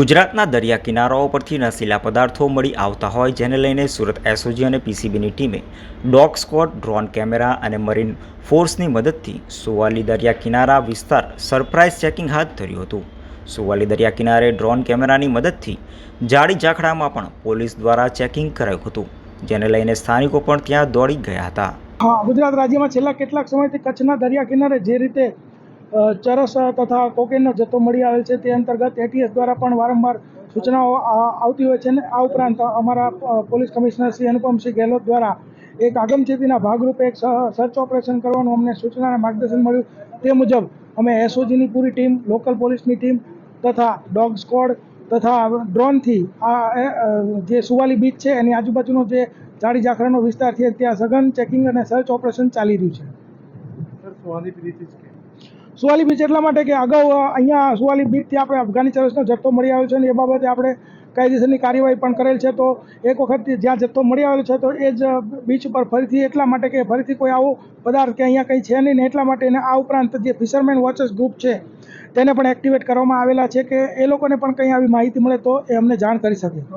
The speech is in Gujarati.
ગુજરાતના દરિયા કિનારાઓ પરથી નશીલા પદાર્થો મળી આવતા હોય જેને લઈને સુરત એસઓજી અને પીસીબીની ટીમે ડોગ સ્કોટ ડ્રોન કેમેરા અને મરીન ફોર્સની મદદથી સુવાલી દરિયા કિનારા વિસ્તાર સરપ્રાઇઝ ચેકિંગ હાથ ધર્યું હતું. સુવાલી દરિયા કિનારે ડ્રોન કેમેરાની મદદથી જાડી ઝાખડામાં પણ પોલીસ દ્વારા ચેકિંગ કરાયું હતું, જેને લઈને સ્થાનિકો પણ ત્યાં દોડી ગયા હતા. હા, ગુજરાત રાજ્યમાં છેલ્લા કેટલાક સમયથી કચ્છના દરિયા કિનારે જે રીતે ચરસ તથા કોકેનનો જથ્થો મળી આવેલ છે. તે અંતર્ગત એટીએસ દ્વારા પણ વારંવાર સૂચનાઓ આવતી હોય છે અને આ ઉપરાંત અમારા પોલીસ કમિશનર શ્રી અનુપમસિંહ ગેહલોત દ્વારા એક આગમચેતીના ભાગરૂપે એક સર્ચ ઓપરેશન કરવાનું અમને સૂચના માર્ગદર્શન મળ્યું. તે મુજબ અમે એસઓજીની પૂરી ટીમ, લોકલ પોલીસની ટીમ તથા ડોગ સ્કોડ તથા ડ્રોનથી આ જે સુવાલી બીચ છે એની આજુબાજુનો જે જાડી ઝાખરાનો વિસ્તાર છે ત્યાં સઘન ચેકિંગ અને સર્ચ ઓપરેશન ચાલી રહ્યું છે. સુવાલી બીચ એટલા માટે કે અગાઉ અહીંયા સુવાલી બીચથી આપણે અફઘાની ચરસનો જથ્થો મળી આવ્યો છે અને એ બાબતે આપણે કાયદેસરની કાર્યવાહી પણ કરેલ છે. તો એક વખત જ્યાં જથ્થો મળી આવેલો છે તો એ જ બીચ ઉપર ફરીથી એટલા માટે કે ફરીથી કોઈ આવો પદાર્થ કે અહીંયા કંઈ છે નહીં ને એટલા માટે આ ઉપરાંત જે ફિશરમેન વોચર્સ ગ્રુપ છે તેને પણ એક્ટિવેટ કરવામાં આવેલા છે કે એ લોકોને પણ કંઈ આવી માહિતી મળે તો એ અમને જાણ કરી શકે.